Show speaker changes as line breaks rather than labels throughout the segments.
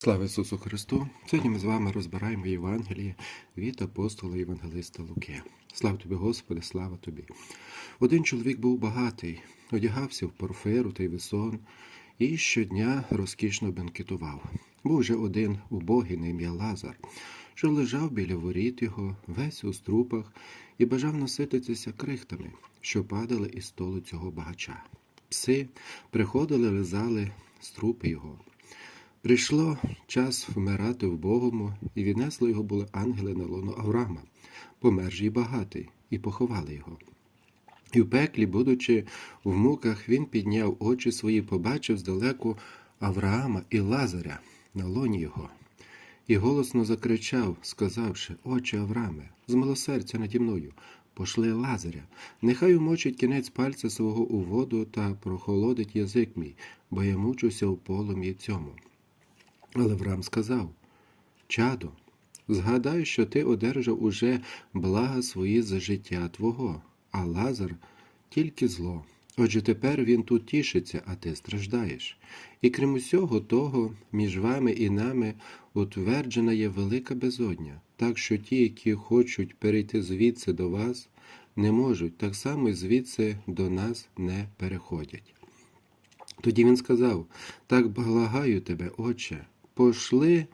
Слава Ісусу Христу! Сьогодні ми з вами розбираємо Євангеліє від апостола Євангелиста Луки. Слава тобі, Господи, слава тобі! Один чоловік був багатий, одягався в порфиру та й весон, і щодня розкішно бенкетував. Був же один убогий на ім'я Лазар, що лежав біля воріт його, весь у струпах, і бажав насититися крихтами, що падали із столу цього багача. Пси приходили, лизали струпи його. Прийшло час вмирати вбогому, і віднесли його були ангели на лоно Авраама, помер же й багатий, і поховали його. І в пеклі, будучи в муках, він підняв очі свої, побачив здалеку Авраама і Лазаря на лоні його. І голосно закричав, сказавши: Отче Аврааме, з милосердя наді мною, пошли Лазаря, нехай умочить кінець пальця свого у воду та прохолодить язик мій, бо я мучуся у полум'ї цьому. Але Авраам сказав: Чадо, згадай, що ти одержав уже блага свої за життя твого, а Лазар тільки зло. Отже, тепер він тут тішиться, а ти страждаєш. І крім усього того, між вами і нами утверджена є велика безодня, так що ті, які хочуть перейти звідси до вас, не можуть, так само й звідси до нас не переходять. Тоді він сказав: Так благаю тебе, отче, пошли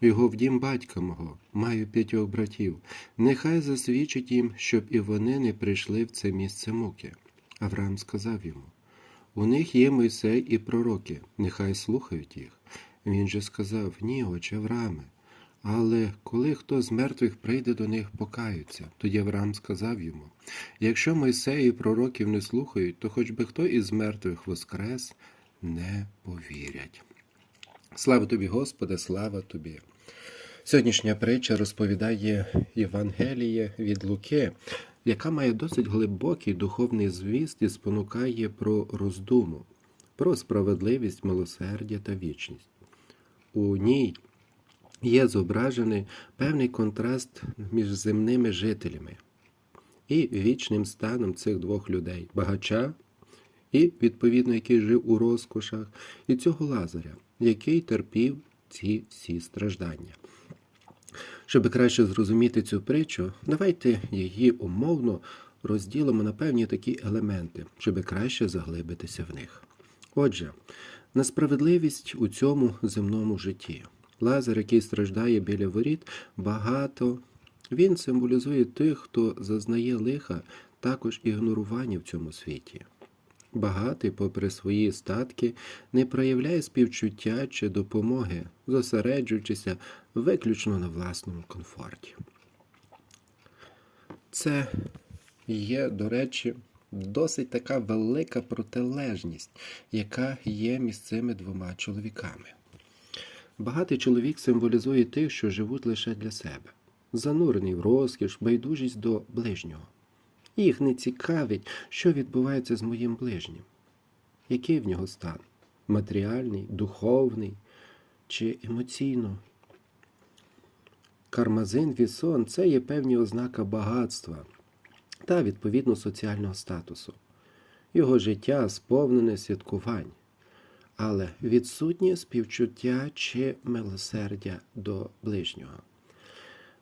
його в дім батька мого, маю п'ятьох братів, нехай засвідчить їм, щоб і вони не прийшли в це місце муки. Авраам сказав йому: У них є Мойсей і пророки, нехай слухають їх. Він же сказав: Ні, отче Аврааме. Але коли хто з мертвих прийде до них, покаються. Тоді Авраам сказав йому: Якщо Мойсей і пророків не слухають, то хоч би хто із мертвих воскрес, не повірять. Слава тобі, Господи, слава тобі. Сьогоднішня притча розповідає Євангеліє від Луки, яка має досить глибокий духовний звіст і спонукає про роздуму, про справедливість, милосердя та вічність. У ній є зображений певний контраст між земними жителями і вічним станом цих двох людей багача, і, відповідно, який жив у розкошах, і цього Лазаря, який терпів ці всі страждання. Щоб краще зрозуміти цю притчу, давайте її умовно розділимо на певні такі елементи, щоб краще заглибитися в них. Отже, несправедливість у цьому земному житті. Лазар, який страждає біля воріт, багато. Він символізує тих, хто зазнає лиха, також ігнорування в цьому світі. Багатий, попри свої статки, не проявляє співчуття чи допомоги, зосереджуючися виключно на власному комфорті. Це є, до речі, досить така велика протилежність, яка є між цими двома чоловіками. Багатий чоловік символізує тих, що живуть лише для себе, занурений в розкіш, байдужість до ближнього. Їх не цікавить, що відбувається з моїм ближнім, який в нього стан матеріальний, духовний чи емоційно. Кармазин вісон це є певні ознака багатства та відповідно соціального статусу. Його життя сповнене святкувань, але відсутнє співчуття чи милосердя до ближнього.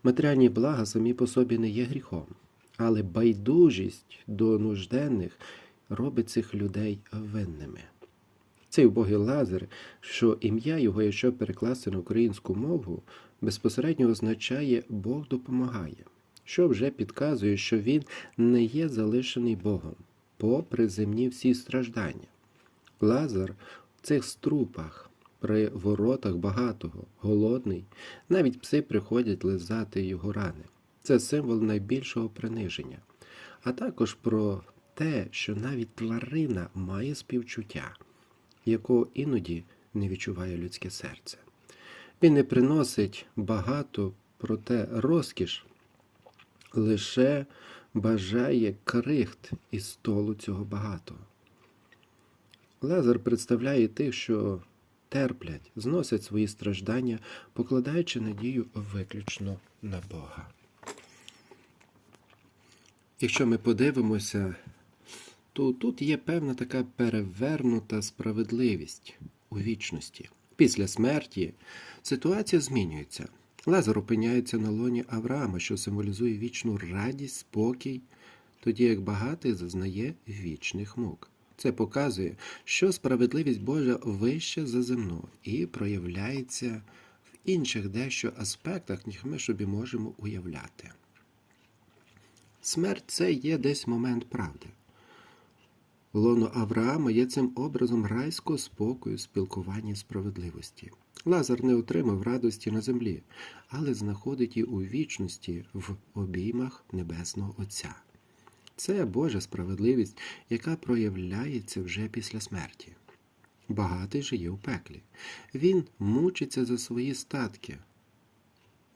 Матеріальні блага самі по собі не є гріхом але байдужість до нужденних робить цих людей винними. Цей убогий Лазар, що ім'я його, якщо перекласти на українську мову, безпосередньо означає Бог допомагає, що вже підказує, що він не є залишений Богом, попри земні всі страждання. Лазар в цих струпах, при воротах багатого, голодний, навіть пси приходять лизати його рани це символ найбільшого приниження, а також про те, що навіть тварина має співчуття, якого іноді не відчуває людське серце. Він не приносить багато, проте розкіш лише бажає крихт із столу цього багатого. Лазар представляє тих, що терплять, зносять свої страждання, покладаючи надію виключно на Бога. Якщо ми подивимося, то тут є певна така перевернута справедливість у вічності. Після смерті ситуація змінюється. Лазар опиняється на лоні Авраама, що символізує вічну радість, спокій, тоді як багатий зазнає вічних мук. Це показує, що справедливість Божа вища за земну і проявляється в інших дещо аспектах, ніж ми собі можемо уявляти. Смерть це є десь момент правди. Лоно Авраама є цим образом райського спокою, спілкування справедливості. Лазар не отримав радості на землі, але знаходить її у вічності в обіймах Небесного Отця. Це Божа справедливість, яка проявляється вже після смерті. Багатий жиє у пеклі. Він мучиться за свої статки,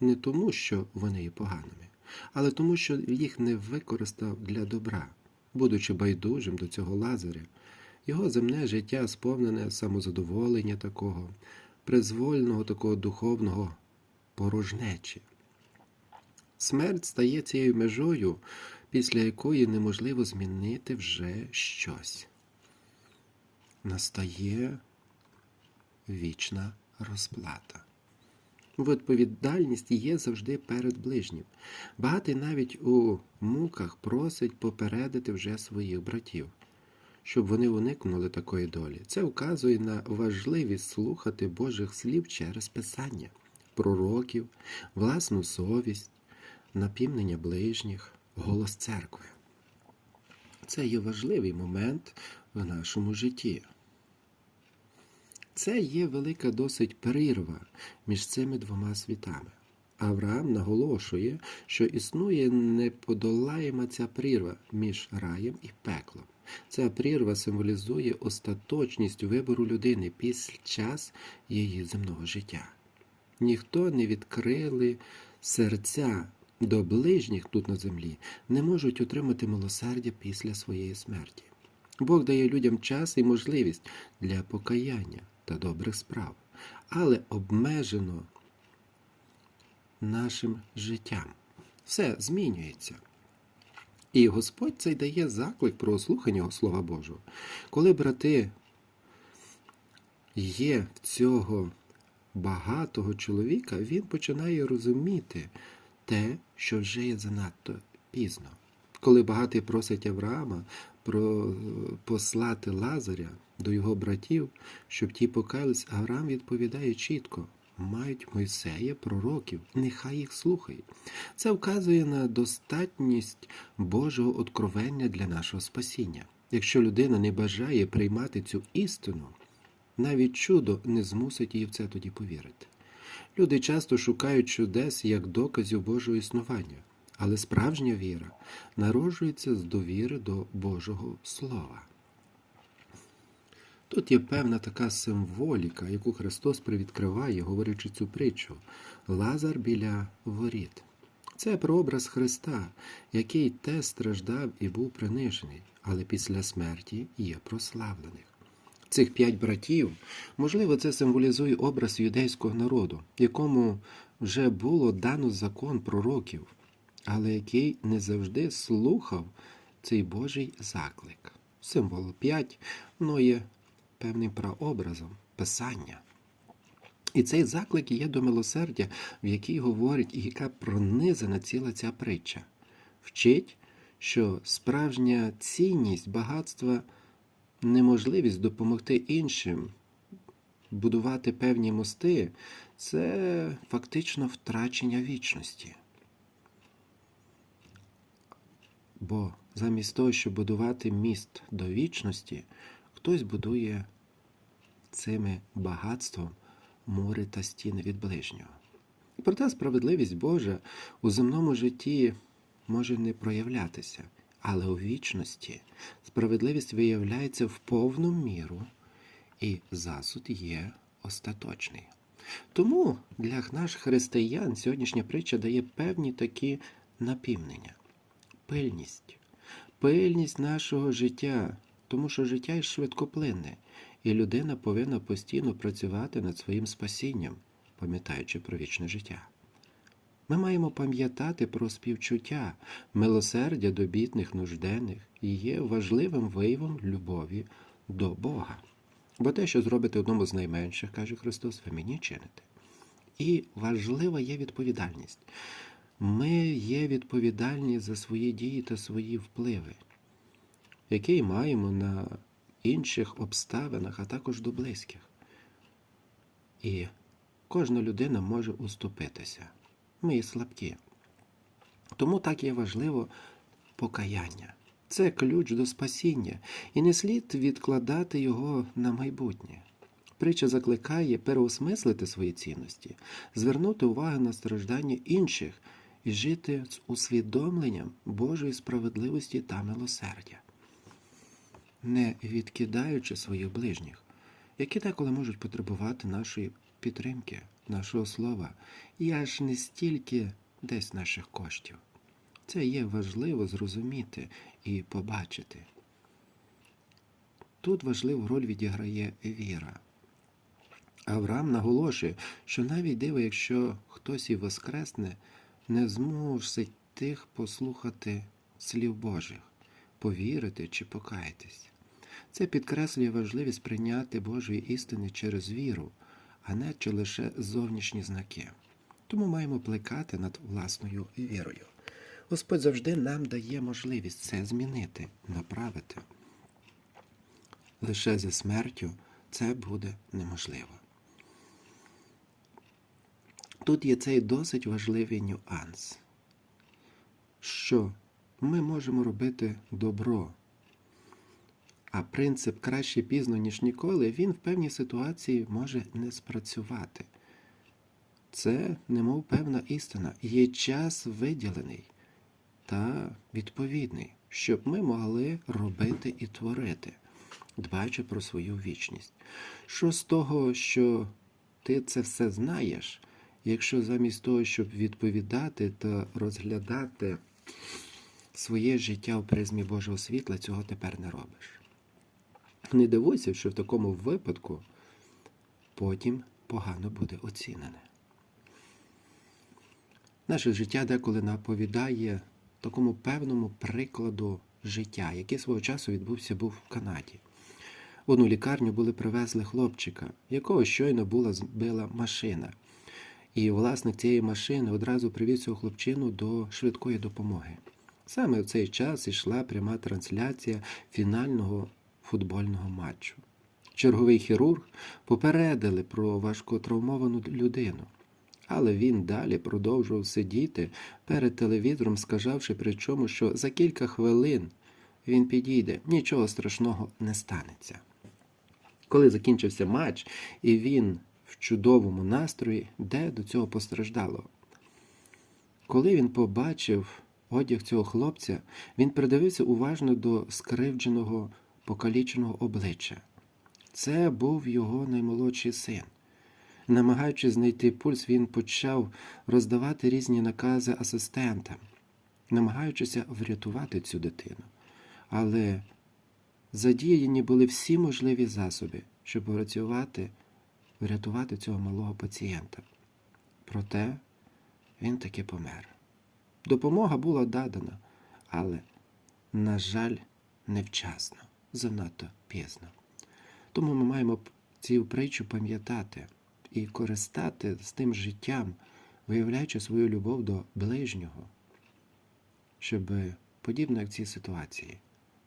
не тому, що вони є поганими, але тому, що їх не використав для добра, будучи байдужим до цього лазаря. Його земне життя сповнене самозадоволення такого, призвольного такого духовного порожнечі. Смерть стає цією межою, після якої неможливо змінити вже щось. Настає вічна розплата. Відповідальність є завжди перед ближнім. Багатий навіть у муках просить попередити вже своїх братів, щоб вони уникнули такої долі. Це вказує на важливість слухати Божих слів через Писання, пророків, власну совість, напівнення ближніх, голос церкви. Це є важливий момент в нашому житті. Це є велика досить перерва між цими двома світами. Авраам наголошує, що існує неподолаєма ця прірва між раєм і пеклом. Ця прірва символізує остаточність вибору людини після час її земного життя. Ніхто не відкрили серця до ближніх тут на землі, не можуть отримати милосердя після своєї смерті. Бог дає людям час і можливість для покаяння та добрих справ, але обмежено нашим життям. Все змінюється. І Господь цей дає заклик про слухання Слова Божого. Коли брати є в цього багатого чоловіка, він починає розуміти те, що вже є занадто пізно. Коли багатий просить Авраама про послати Лазаря до його братів, щоб ті покаялись, Авраам відповідає чітко: мають Мойсея, пророків, нехай їх слухають. Це вказує на достатність Божого откровення для нашого спасіння. Якщо людина не бажає приймати цю істину, навіть чудо не змусить її в це тоді повірити. Люди часто шукають чудес як доказів Божого існування, але справжня віра народжується з довіри до Божого Слова. Тут є певна така символіка, яку Христос привідкриває, говорячи цю притчу Лазар біля воріт. Це прообраз Христа, який те страждав і був принижений, але після смерті є прославлених. Цих п'ять братів, можливо, це символізує образ юдейського народу, якому вже було дано закон пророків, але який не завжди слухав цей Божий заклик. Символ 5 воно є певним прообразом Писання. І цей заклик є до милосердя, в якій говорить і яка пронизана ціла ця притча. Вчить, що справжня цінність багатства неможливість допомогти іншим будувати певні мости це фактично втрачення вічності. Бо замість того, щоб будувати міст до вічності, хтось будує цими багатством мури та стіни від ближнього. Проте справедливість Божа у земному житті може не проявлятися, але у вічності справедливість виявляється в повну міру, і засуд є остаточний. Тому для наших християн сьогоднішня притча дає певні такі напівнення. Пильність, пильність нашого життя, тому що життя є швидкоплинне, і людина повинна постійно працювати над своїм спасінням, пам'ятаючи про вічне життя. Ми маємо пам'ятати про співчуття, милосердя до бідних, нужденних і є важливим виявом любові до Бога. Бо те, що зробите одному з найменших, каже Христос, ви мені чините. І важлива є відповідальність. Ми є відповідальні за свої дії та свої впливи, які маємо на інших обставинах, а також до близьких. І кожна людина може уступитися. Ми є слабкі. Тому так є важливо покаяння. Це ключ до спасіння, і не слід відкладати його на майбутнє. Притча закликає переосмислити свої цінності, звернути увагу на страждання інших і жити з усвідомленням Божої справедливості та милосердя, не відкидаючи своїх ближніх, які деколи можуть потребувати нашої підтримки, нашого слова, і аж не стільки десь наших коштів. Це є важливо зрозуміти і побачити. Тут важливу роль відіграє віра. Авраам наголошує, що навіть диво, якщо хтось і воскресне, не змусить тих послухати слів Божих, повірити чи покаятись. Це підкреслює важливість прийняти Божої істини через віру, а не чи лише зовнішні знаки. Тому маємо плекати над власною вірою. Господь завжди нам дає можливість це змінити, направити. Лише за смертю це буде неможливо. Тут є цей досить важливий нюанс, що ми можемо робити добро, а принцип краще пізно, ніж ніколи, він в певній ситуації може не спрацювати. Це, немов певна істина, є час виділений та відповідний, щоб ми могли робити і творити, дбаючи про свою вічність. Що з того, що ти це все знаєш, якщо замість того, щоб відповідати та розглядати своє життя у призмі Божого світла, цього тепер не робиш? Не дивуйся, що в такому випадку потім погано буде оцінене. Наше життя деколи наповідає такому певному прикладу життя, який свого часу відбувся був в Канаді. В одну лікарню були привезли хлопчика, якого щойно була збила машина. І власник цієї машини одразу привіз цього хлопчину до швидкої допомоги. Саме в цей час ішла пряма трансляція фінального футбольного матчу. Черговий хірург попередили про важкотравмовану людину. Але він далі продовжував сидіти перед телевізором, сказавши при чому, що за кілька хвилин він підійде, нічого страшного не станеться. Коли закінчився матч, і він в чудовому настрої, де до цього постраждало. Коли він побачив одяг цього хлопця, він придивився уважно до скривдженого, покаліченого обличчя. Це був його наймолодший син. Намагаючись знайти пульс, він почав роздавати різні накази асистентам, намагаючися врятувати цю дитину. Але задіяні були всі можливі засоби, щоб врятувати, врятувати цього малого пацієнта. Проте він таки помер. Допомога була дадана, але, на жаль, невчасно, занадто пізно. Тому ми маємо цю притчу пам'ятати і користати з тим життям, виявляючи свою любов до ближнього, щоб подібно як цій ситуації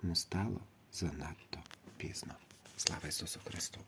не стало занадто пізно. Слава Ісусу Христу!